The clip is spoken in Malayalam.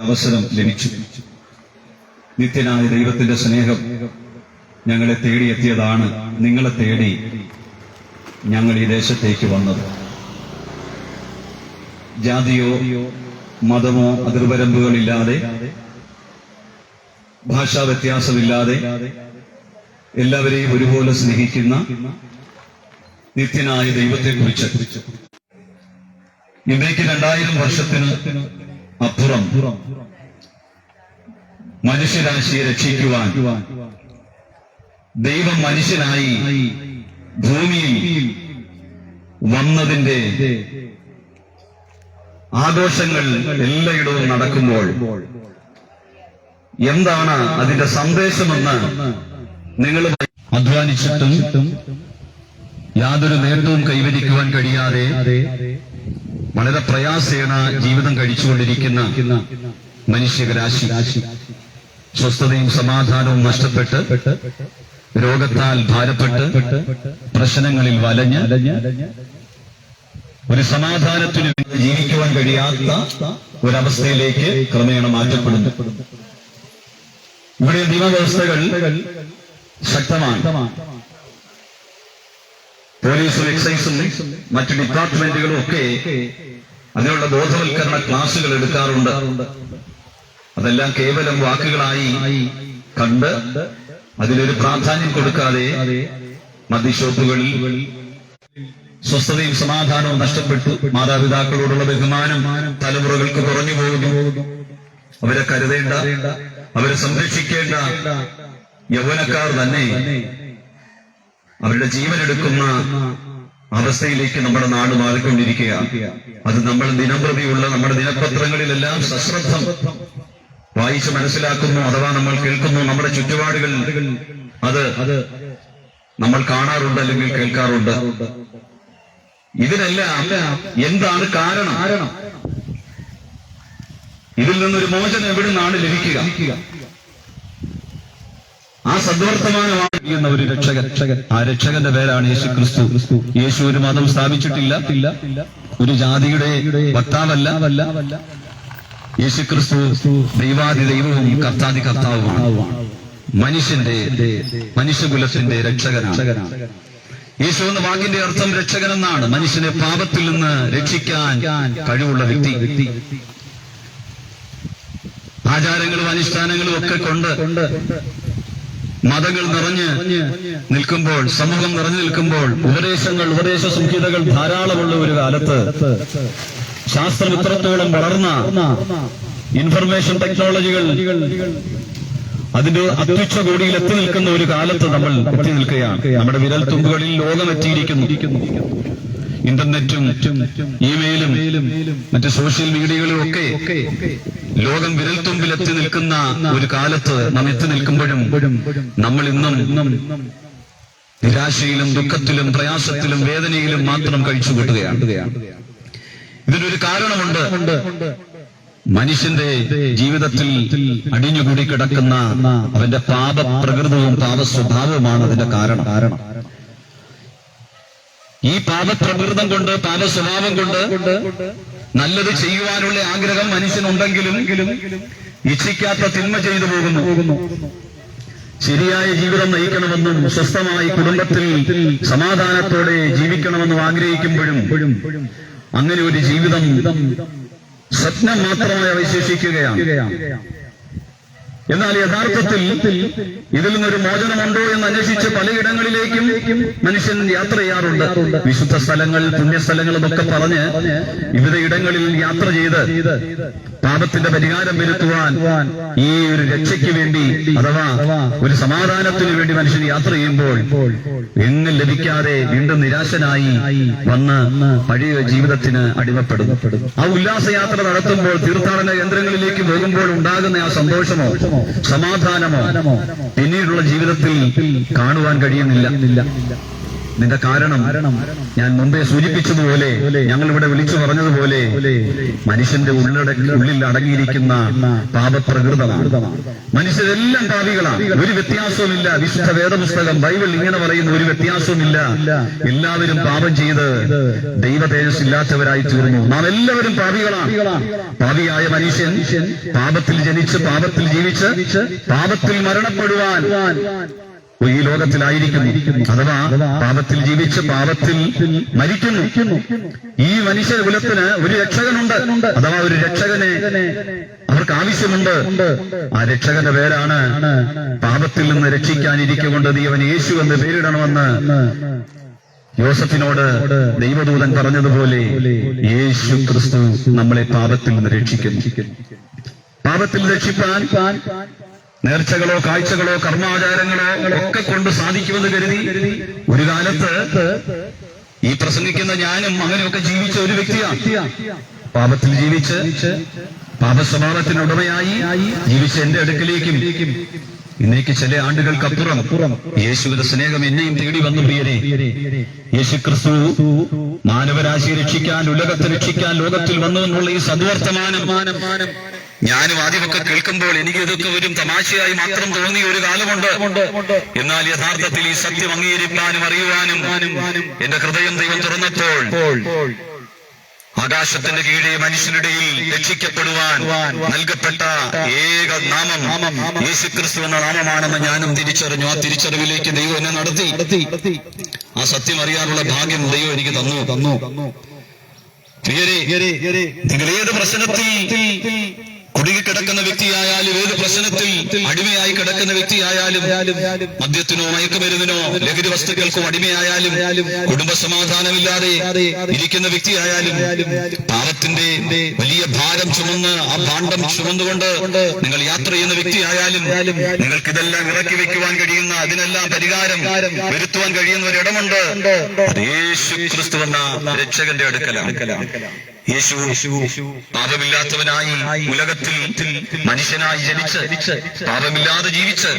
അവസരം ലഭിച്ചു. നിത്യനായ ദൈവത്തിന്റെ സ്നേഹം ഞങ്ങളെ തേടിയെത്തിയതാണ്. നിങ്ങളെ തേടി ഞങ്ങൾ ഈ ദേശത്തേക്ക് വന്നത്. ജാതിയോ മതമോ അതിർവരമ്പുകളില്ലാതെ ഭാഷാ വ്യത്യാസമില്ലാതെ എല്ലാവരെയും ഒരുപോലെ സ്നേഹിക്കുന്ന നിത്യനായ ദൈവത്തെക്കുറിച്ച്. ഇന്നേക്ക് രണ്ടായിരം വർഷത്തിന് അപ്പുറം. മനുഷ്യരാശിയെ രക്ഷിക്കുവാൻ. ദൈവം മനുഷ്യനായി ഭൂമിയിൽ വന്നതിന്റെ ആഘോഷങ്ങൾ എല്ലായിടവും നടക്കുമ്പോൾ എന്താണ് അതിന്റെ സന്ദേശമെന്ന് നിങ്ങൾ അധ്വാനിച്ചിട്ടും യാതൊരു നേട്ടവും കൈവരിക്കുവാൻ കഴിയാതെ വളരെ പ്രയാസേണ ജീവിതം കഴിച്ചുകൊണ്ടിരിക്കുന്ന മനുഷ്യരാശി. സ്വസ്ഥതയും സമാധാനവും നഷ്ടപ്പെട്ട് രോഗത്താൽ ഭാരപ്പെട്ട് പ്രശ്നങ്ങളിൽ വലഞ്ഞ് ഒരു സമാധാനത്തിന് ജീവിക്കുവാൻ കഴിയാത്ത ഒരവസ്ഥയിലേക്ക് ക്രമേണ മാറ്റപ്പെടുന്നു. ഇവിടെ നിയമവ്യവസ്ഥകൾ ശക്തമാണ്. പോലീസും എക്സൈസും മറ്റു ഡിപ്പാർട്ട്മെന്റുകളും ഒക്കെ അതിനുള്ള ബോധവൽക്കരണ ക്ലാസ്സുകൾ എടുക്കാറുണ്ട്. അതെല്ലാം കേവലം വാക്കുകളായി കണ്ട് അതിലൊരു പ്രാധാന്യം കൊടുക്കാതെ മദ്യഷോപ്പുകളിൽ സ്വസ്ഥതയും സമാധാനവും നഷ്ടപ്പെട്ടു. മാതാപിതാക്കളോടുള്ള ബഹുമാനം തലമുറകൾക്ക് കുറഞ്ഞു പോകുന്നു. അവരെ കരുതേണ്ട അവരെ സംരക്ഷിക്കേണ്ട യൗവനക്കാർ തന്നെ അവരുടെ ജീവനെടുക്കുന്ന അവസ്ഥയിലേക്ക് നമ്മുടെ നാട് മാറിക്കൊണ്ടിരിക്കുകയാണ്. അത് നമ്മൾ ദിനംപ്രതിയുള്ള നമ്മുടെ ദിനപത്രങ്ങളിലെല്ലാം സശ്രദ്ധം വായിച്ച് മനസ്സിലാക്കുന്നു അഥവാ നമ്മൾ കേൾക്കുന്നു. നമ്മുടെ ചുറ്റുപാടുകൾ അത് അത് നമ്മൾ കാണാറുണ്ട് അല്ലെങ്കിൽ കേൾക്കാറുണ്ട്. ഇതിനെല്ലാം എന്താണ് കാരണം? കാരണം ഇതിൽ നിന്നൊരു മോചനം എവിടെ നിന്നാണ് ലഭിക്കുക? ആ സദ്വർത്തമാനമാണ് ഒരു രക്ഷകൻ. ആ രക്ഷകന്റെ പേരാണ് യേശു ക്രിസ്തു യേശു ഒരു മതം സ്ഥാപിച്ചിട്ടില്ല. ഒരു ജാതിയുടെ വക്താവല്ല. യേശു ക്രിസ്തു ദൈവാദി ദൈവവും കർത്താദി കർത്താവുമാണ്. മനുഷ്യന്റെ മനുഷ്യകുലത്തിന്റെ രക്ഷകനാണ്. യേശു എന്ന വാക്കിന്റെ അർത്ഥം രക്ഷകൻ എന്നാണ് മനുഷ്യനെ പാപത്തിൽ നിന്ന് രക്ഷിക്കാൻ കഴിവുള്ള വ്യക്തി. ആചാരങ്ങളും അനുഷ്ഠാനങ്ങളും ഒക്കെ കൊണ്ട് മതങ്ങൾ നിറഞ്ഞ് നിൽക്കുമ്പോൾ സമൂഹം നിറഞ്ഞു നിൽക്കുമ്പോൾ ഉപദേശങ്ങൾ ഉപദേശ സംഹിതകൾ ധാരാളമുള്ള ഒരു കാലത്ത് ശാസ്ത്രം ഇത്രത്തോളം വളർന്ന ഇൻഫർമേഷൻ ടെക്നോളജികൾ അതിന്റെ അത്യുച്ച കോടിയിൽ എത്തി നിൽക്കുന്ന ഒരു കാലത്ത് നമ്മൾ എത്തി നിൽക്കുകയാണ്. നമ്മുടെ വിരൽ തുമ്പുകളിൽ ലോകം എത്തിയിരിക്കുന്നു. ഇന്റർനെറ്റും ഇമെയിലും മറ്റ് സോഷ്യൽ മീഡിയകളും ഒക്കെ ലോകം വിരൽത്തുമ്പിൽ എത്തി നിൽക്കുന്ന ഒരു കാലത്ത് നാം എത്തി നിൽക്കുമ്പോഴും നമ്മൾ ഇന്നും നിരാശയിലും ദുഃഖത്തിലും പ്രയാസത്തിലും വേദനയിലും മാത്രം കഴിച്ചു കൂട്ടുകയാണ്. ഇതിനൊരു കാരണമുണ്ട്. മനുഷ്യന്റെ ജീവിതത്തിൽ അടിഞ്ഞുകൂടി കിടക്കുന്ന അവന്റെ പാപ പ്രകൃതവും പാപ സ്വഭാവവുമാണ് അതിന്റെ കാരണം. കാരണം ഈ പാപപ്രകൃതം കൊണ്ട് പാപ സ്വഭാവം കൊണ്ട് നല്ലത് ചെയ്യുവാനുള്ള ആഗ്രഹം മനുഷ്യനുണ്ടെങ്കിലും ഇച്ഛിക്കാത്ത തിന്മ ചെയ്തു പോകുന്നു. ശരിയായ ജീവിതം നയിക്കണമെന്നും സ്വസ്ഥമായി കുടുംബത്തിൽ സമാധാനത്തോടെ ജീവിക്കണമെന്നും ആഗ്രഹിക്കുമ്പോഴും അങ്ങനെ ഒരു ജീവിതം സ്വപ്നം മാത്രമായി അവശേഷിക്കുകയാണ്. എന്നാൽ യഥാർത്ഥത്തിൽ ഇതിൽ നിന്നൊരു മോചനമുണ്ടോ എന്ന് അന്വേഷിച്ച് പലയിടങ്ങളിലേക്കും മനുഷ്യൻ യാത്ര ചെയ്യാറുണ്ട്. വിശുദ്ധ സ്ഥലങ്ങൾ പുണ്യസ്ഥലങ്ങൾ എന്നൊക്കെ പറഞ്ഞ് വിവിധ ഇടങ്ങളിൽ യാത്ര ചെയ്ത് പാപത്തിന്റെ പരിഹാരം വരുത്തുവാൻ ഈ ഒരു രക്ഷയ്ക്ക് വേണ്ടി അഥവാ ഒരു സമാധാനത്തിന് വേണ്ടി മനുഷ്യൻ യാത്ര ചെയ്യുമ്പോൾ എങ്ങും ലഭിക്കാതെ വീണ്ടും നിരാശനായി വന്ന് പഴയ ജീവിതത്തിന് അടിമപ്പെടുന്നു. ആ ഉല്ലാസയാത്ര നടത്തുമ്പോൾ തീർത്ഥാടന കേന്ദ്രങ്ങളിലേക്ക് പോകുമ്പോൾ ഉണ്ടാകുന്ന ആ സന്തോഷമോ സമാധാനമോ പിന്നീടുള്ള ജീവിതത്തിൽ കാണുവാൻ കഴിയുന്നില്ല. ഇതിന്റെ കാരണം ഞാൻ മുമ്പേ സൂചിപ്പിച്ചതുപോലെ ഞങ്ങൾ ഇവിടെ വിളിച്ചു പറഞ്ഞതുപോലെ മനുഷ്യന്റെ ഉള്ളട ഉള്ളിൽ അടങ്ങിയിരിക്കുന്ന പാപപ്രകൃതമാണ്. മനുഷ്യരെല്ലാം പാപികളാണ്. ഒരു വ്യത്യാസവുമില്ല. വിശുദ്ധ വേദപുസ്തകം ബൈബിൾ ഇങ്ങനെ പറയുന്ന ഒരു വ്യത്യാസവുമില്ല. എല്ലാവരും പാപം ചെയ്ത് ദൈവ തേജസ് ഇല്ലാത്തവരായി തീർന്നു നാം എല്ലാവരും പാപികളാണ്. പാപിയായ മനുഷ്യൻ പാപത്തിൽ ജനിച്ച് പാപത്തിൽ ജീവിച്ച് പാപത്തിൽ മരണപ്പെടുവാൻ ഈ ലോകത്തിലായിരിക്കുന്നു. അഥവാ പാപത്തിൽ ജീവിച്ച് പാപത്തിൽ മരിക്കുന്നു. ഈ മനുഷ്യ കുലത്തിന് ഒരു രക്ഷകനുണ്ട്. അഥവാ ഒരു രക്ഷകനെ അവർക്ക് ആവശ്യമുണ്ട്. ആ രക്ഷകന്റെ പേരാണ് പാപത്തിൽ നിന്ന് രക്ഷിക്കാനിരിക്കൊണ്ട് നീ അവൻ യേശു എന്ന് പേരിടണമെന്ന് യോസഫിനോട് ദൈവദൂതൻ പറഞ്ഞതുപോലെ യേശു ക്രിസ്തു നമ്മളെ പാപത്തിൽ നിന്ന് രക്ഷിക്കുന്നു. പാപത്തിൽ രക്ഷിപ്പാൻ നേർച്ചകളോ കാഴ്ചകളോ കർമാചാരങ്ങളോ ഒക്കെ കൊണ്ട് സാധിക്കുമെന്ന് കരുതി ഒരു കാലത്ത് ഈ പ്രസംഗിക്കുന്ന ഞാനും അങ്ങനെയൊക്കെ ജീവിച്ച ഒരു വ്യക്തിയാണ്. പാപത്തിൽ ജീവിച്ച് പാപസ്വഭാവത്തിന് ഉടമയായി ജീവിച്ച എന്റെ അടുക്കലേക്കും ഇന്നേക്ക് ചില ആണ്ടുകൾക്കപ്പുറം യേശുവിന്റെ സ്നേഹം എന്നെയും തേടി വന്നു പ്രിയരെ. യേശു ക്രിസ്തു മാനവരാശിയെ രക്ഷിക്കാൻ ഉലകത്തെ രക്ഷിക്കാൻ ലോകത്തിൽ വന്നു എന്നുള്ള ഈ സദ്വർത്തമാനം ഞാനും ആദ്യമൊക്കെ കേൾക്കുമ്പോൾ എനിക്ക് ഇതൊക്കെ ഒരു തമാശയായി മാത്രം തോന്നിയ ഒരു കാലമുണ്ട്. എന്നാൽ യഥാർത്ഥത്തിൽ ഈ സത്യം അംഗീകരിക്കാനും അറിയുവാനും എന്റെ ഹൃദയം ദൈവം തുറന്നപ്പോൾ ആകാശത്തിന്റെ കീഴെ മനുഷ്യനിടയിൽ രക്ഷിക്കപ്പെടുവാൻ നൽകപ്പെട്ട ഏക നാമം യേശുക്രിസ്തു എന്ന നാമമാണെന്ന് ഞാനും തിരിച്ചറിഞ്ഞു. ആ തിരിച്ചറിവിലേക്ക് ദൈവം എന്നെ നടത്തി. ആ സത്യം അറിയാനുള്ള ഭാഗ്യം ദൈവം എനിക്ക് തന്നു. തന്നു. നിങ്ങൾ ഏത് പ്രശ്നത്തിൽ കുടുങ്ങിക്കിടക്കുന്ന വ്യക്തിയായാലും ഏത് പ്രശ്നത്തിൽ അടിമയായി കിടക്കുന്ന വ്യക്തിയായാലും മദ്യത്തിനോ മയക്കുമരുന്നിനോ ലഹരി വസ്തുക്കൾക്കോ അടിമയായാലും കുടുംബ സമാധാനമില്ലാതെ ഇരിക്കുന്ന വ്യക്തിയായാലും പാപത്തിന്റെ വലിയ ഭാരം ചുമന്ന് ആ ഭാണ്ഡം ചുമന്നുകൊണ്ട് നിങ്ങൾ യാത്ര ചെയ്യുന്ന വ്യക്തിയായാലും നിങ്ങൾക്ക് ഇതെല്ലാം ഇറക്കി വെക്കുവാൻ കഴിയുന്ന അതിനെല്ലാം പരിഹാരം വരുത്തുവാൻ കഴിയുന്ന ഒരിടമുണ്ട് അത് യേശു ക്രിസ്തു എന്ന രക്ഷകന്റെ അടുക്കലാണ്. യേശു പാപമില്ലാത്തവനായി ഉലകത്തിൽ മനുഷ്യനായി ജനിച്ച് പാപമില്ലാതെ ജീവിച്ച്